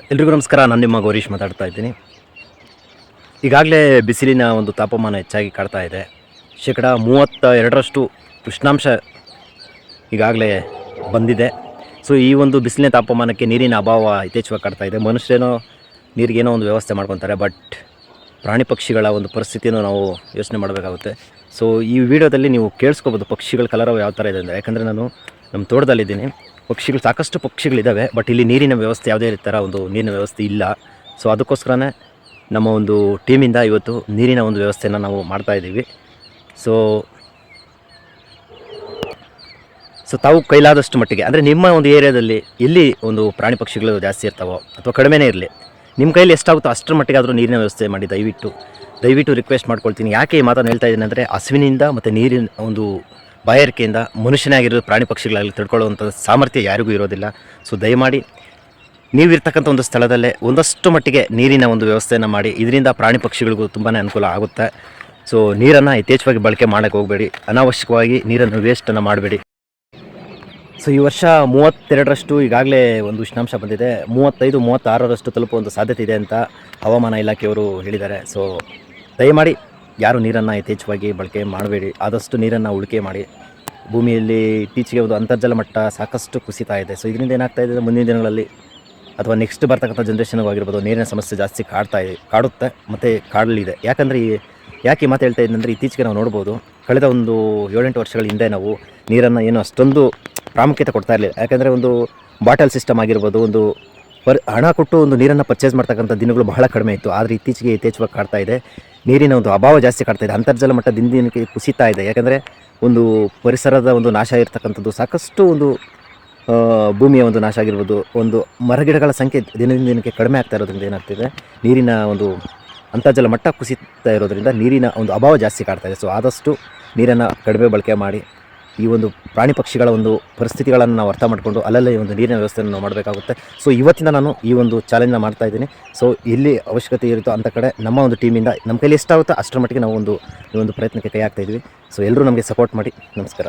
ಎಲ್ರಿಗೂ ನಮಸ್ಕಾರ. ನಾನು ನಿಮ್ಮ ಗೌರೀಶ್ ಮಾತಾಡ್ತಾ ಇದ್ದೀನಿ. ಈಗಾಗಲೇ ಬಿಸಿಲಿನ ಒಂದು ತಾಪಮಾನ ಹೆಚ್ಚಾಗಿ ಕಾಡ್ತಾ ಇದೆ. ಶೇಕಡ ಮೂವತ್ತ ಎರಡರಷ್ಟು ಉಷ್ಣಾಂಶ ಈಗಾಗಲೇ ಬಂದಿದೆ. ಸೊ ಈ ಒಂದು ಬಿಸಿಲಿನ ತಾಪಮಾನಕ್ಕೆ ನೀರಿನ ಅಭಾವ ಯಥೇಚ್ಛವಾಗಿ ಕಾಡ್ತಾ ಇದೆ. ಮನುಷ್ಯರೇನೋ ನೀರಿಗೇನೋ ಒಂದು ವ್ಯವಸ್ಥೆ ಮಾಡ್ಕೊತಾರೆ, ಬಟ್ ಪ್ರಾಣಿ ಪಕ್ಷಿಗಳ ಒಂದು ಪರಿಸ್ಥಿತಿಯನ್ನು ನಾವು ಯೋಚನೆ ಮಾಡಬೇಕಾಗುತ್ತೆ. ಸೊ ಈ ವಿಡಿಯೋದಲ್ಲಿ ನೀವು ಕೇಳಿಸ್ಕೋಬೋದು ಪಕ್ಷಿಗಳ ಕಲರವ ಯಾವ ಥರ ಇದೆ ಅಂದರೆ ಯಾಕಂದರೆ ನಾನು ನಮ್ಮ ತೋಟದಲ್ಲಿದ್ದೀನಿ. ಪಕ್ಷಿಗಳು, ಸಾಕಷ್ಟು ಪಕ್ಷಿಗಳಿದ್ದಾವೆ ಬಟ್ ಇಲ್ಲಿ ನೀರಿನ ವ್ಯವಸ್ಥೆ ಯಾವುದೇ ಥರ ಒಂದು ನೀರಿನ ವ್ಯವಸ್ಥೆ ಇಲ್ಲ. ಸೊ ಅದಕ್ಕೋಸ್ಕರನೇ ನಮ್ಮ ಒಂದು ಟೀಮಿಂದ ಇವತ್ತು ನೀರಿನ ಒಂದು ವ್ಯವಸ್ಥೆಯನ್ನು ನಾವು ಮಾಡ್ತಾ ಇದ್ದೀವಿ. ಸೊ ಸೊ ತಾವು ಕೈಲಾದಷ್ಟು ಮಟ್ಟಿಗೆ, ಅಂದರೆ ನಿಮ್ಮ ಒಂದು ಏರಿಯಾದಲ್ಲಿ ಎಲ್ಲಿ ಒಂದು ಪ್ರಾಣಿ ಪಕ್ಷಿಗಳು ಜಾಸ್ತಿ ಇರ್ತಾವೋ, ಅಥವಾ ಕಡಿಮೆನೇ ಇರಲಿ, ನಿಮ್ಮ ಕೈಲಿ ಎಷ್ಟಾಗುತ್ತೋ ಅಷ್ಟರ ಮಟ್ಟಿಗೆ ಆದರೂ ನೀರಿನ ವ್ಯವಸ್ಥೆ ಮಾಡಿ, ದಯವಿಟ್ಟು ದಯವಿಟ್ಟು ರಿಕ್ವೆಸ್ಟ್ ಮಾಡ್ಕೊಳ್ತೀನಿ. ಯಾಕೆ ಈ ಮಾತನ್ನು ಹೇಳ್ತಾ ಇದ್ದೀನಿ ಅಂದರೆ, ಹಸುವಿನಿಂದ ಮತ್ತು ನೀರಿನ ಒಂದು ಬಾಯಾರಿಕೆಯಿಂದ ಮನುಷ್ಯನೇ ಆಗಿರೋ ಪ್ರಾಣಿ ಪಕ್ಷಿಗಳಲ್ಲಿ ತಿಳ್ಕೊಳ್ಳುವಂಥ ಸಾಮರ್ಥ್ಯ ಯಾರಿಗೂ ಇರೋದಿಲ್ಲ. ಸೊ ದಯಮಾಡಿ ನೀವಿರ್ತಕ್ಕಂಥ ಒಂದು ಸ್ಥಳದಲ್ಲೇ ಒಂದಷ್ಟು ಮಟ್ಟಿಗೆ ನೀರಿನ ಒಂದು ವ್ಯವಸ್ಥೆಯನ್ನು ಮಾಡಿ, ಇದರಿಂದ ಪ್ರಾಣಿ ಪಕ್ಷಿಗಳಿಗೂ ತುಂಬಾ ಅನುಕೂಲ ಆಗುತ್ತೆ. ಸೊ ನೀರನ್ನು ಯಥೇಚ್ಛವಾಗಿ ಬಳಕೆ ಮಾಡೋಕ್ಕೆ ಹೋಗಬೇಡಿ. ಅನಾವಶ್ಯಕವಾಗಿ ನೀರನ್ನು ವೇಸ್ಟನ್ನು ಮಾಡಬೇಡಿ. ಸೊ ಈ ವರ್ಷ ಮೂವತ್ತೆರಡರಷ್ಟು ಈಗಾಗಲೇ ಒಂದು ಉಷ್ಣಾಂಶ ಬಂದಿದೆ. ಮೂವತ್ತೈದು, ಮೂವತ್ತಾರರಷ್ಟು ತಲುಪುವ ಸಾಧ್ಯತೆ ಇದೆ ಅಂತ ಹವಾಮಾನ ಇಲಾಖೆಯವರು ಹೇಳಿದ್ದಾರೆ. ಸೊ ದಯಮಾಡಿ ಯಾರು ನೀರನ್ನು ಯಥೇಚ್ಛವಾಗಿ ಬಳಕೆ ಮಾಡಬೇಡಿ, ಆದಷ್ಟು ನೀರನ್ನು ಉಳಿಕೆ ಮಾಡಿ. ಭೂಮಿಯಲ್ಲಿ ಇತ್ತೀಚೆಗೆ ಒಂದು ಅಂತರ್ಜಲ ಮಟ್ಟ ಸಾಕಷ್ಟು ಕುಸಿತಾ ಇದೆ. ಸೊ ಇದರಿಂದ ಏನಾಗ್ತಾ ಇದೆ ಮುಂದಿನ ದಿನಗಳಲ್ಲಿ ಅಥವಾ ನೆಕ್ಸ್ಟ್ ಬರ್ತಕ್ಕಂಥ ಜನ್ರೇಷನ್ಗೂ ಆಗಿರ್ಬೋದು ನೀರಿನ ಸಮಸ್ಯೆ ಜಾಸ್ತಿ ಕಾಡ್ತಾ ಇದೆ, ಕಾಡುತ್ತೆ, ಮತ್ತು ಕಾಡಲಿದೆ. ಯಾಕಂದರೆ ಈ, ಯಾಕೆ ಮಾತು ಹೇಳ್ತಾ ಇದ್ದಂದರೆ ಇತ್ತೀಚೆಗೆ ನಾವು ನೋಡ್ಬೋದು ಕಳೆದ ಒಂದು ಏಳೆಂಟು ವರ್ಷಗಳ ಹಿಂದೆ ನಾವು ನೀರನ್ನು ಏನು ಅಷ್ಟೊಂದು ಪ್ರಾಮುಖ್ಯತೆ ಕೊಡ್ತಾ ಇರಲಿಲ್ಲ. ಯಾಕಂದರೆ ಒಂದು ಬಾಟಲ್ ಸಿಸ್ಟಮ್ ಆಗಿರ್ಬೋದು, ಒಂದು ಪರ್, ಹಣ ಕೊಟ್ಟು ಒಂದು ನೀರನ್ನು ಪರ್ಚೇಸ್ ಮಾಡ್ತಕ್ಕಂಥ ದಿನಗಳು ಬಹಳ ಕಡಿಮೆ ಇತ್ತು. ಆದರೆ ಇತ್ತೀಚೆಗೆ ಯಥೇಚ್ಛವಾಗಿ ಕಾಡ್ತಾ ಇದೆ. ನೀರಿನ ಒಂದು ಅಭಾವ ಜಾಸ್ತಿ ಕಾಡ್ತಾ ಇದೆ. ಅಂತರ್ಜಲ ಮಟ್ಟ ದಿನ ದಿನಕ್ಕೆ ಕುಸಿತಾ ಇದೆ. ಯಾಕಂದರೆ ಒಂದು ಪರಿಸರದ ಒಂದು ನಾಶ ಇರತಕ್ಕಂಥದ್ದು ಸಾಕಷ್ಟು ಒಂದು ಭೂಮಿಯ ಒಂದು ನಾಶ ಆಗಿರ್ಬೋದು. ಒಂದು ಮರಗಿಡಗಳ ಸಂಖ್ಯೆ ದಿನದಿಂದ ದಿನಕ್ಕೆ ಕಡಿಮೆ ಆಗ್ತಾ ಇರೋದ್ರಿಂದ ಏನಾಗ್ತಿದೆ? ನೀರಿನ ಒಂದು ಅಂತರ್ಜಲ ಮಟ್ಟ ಕುಸಿತಾ ಇರೋದರಿಂದ ನೀರಿನ ಒಂದು ಅಭಾವ ಜಾಸ್ತಿ ಕಾಡ್ತಾ ಇದೆ. ಸೊ ಆದಷ್ಟು ನೀರನ್ನು ಕಡಿಮೆ ಬಳಕೆ ಮಾಡಿ ಈ ಒಂದು ಪ್ರಾಣಿ ಪಕ್ಷಿಗಳ ಒಂದು ಪರಿಸ್ಥಿತಿಗಳನ್ನು ನಾವು ಅರ್ಥ ಮಾಡಿಕೊಂಡು ಅಲ್ಲಲ್ಲೇ ಒಂದು ನೀರಿನ ವ್ಯವಸ್ಥೆಯನ್ನು ನಾವು ಮಾಡಬೇಕಾಗುತ್ತೆ. ಸೊ ಇವತ್ತಿಂದ ನಾನು ಈ ಒಂದು ಚಾಲೆಂಜ್ನ ಮಾಡ್ತಾ ಇದ್ದೀನಿ. ಸೊ ಎಲ್ಲಿ ಅವಶ್ಯಕತೆ ಇರುತ್ತೋ ಅಂಥ ಕಡೆ ನಮ್ಮ ಒಂದು ಟೀಮಿಂದ ನಮ್ಮ ಕೈಲಿ ಎಷ್ಟಾಗುತ್ತೋ ಅಷ್ಟರ ಮಟ್ಟಿಗೆ ನಾವು ಒಂದು ಈ ಒಂದು ಪ್ರಯತ್ನಕ್ಕೆ ಕೈ ಹಾಕ್ತಾ ಇದ್ವಿ. ಸೊ ಎಲ್ಲರೂ ನಮಗೆ ಸಪೋರ್ಟ್ ಮಾಡಿ. ನಮಸ್ಕಾರ.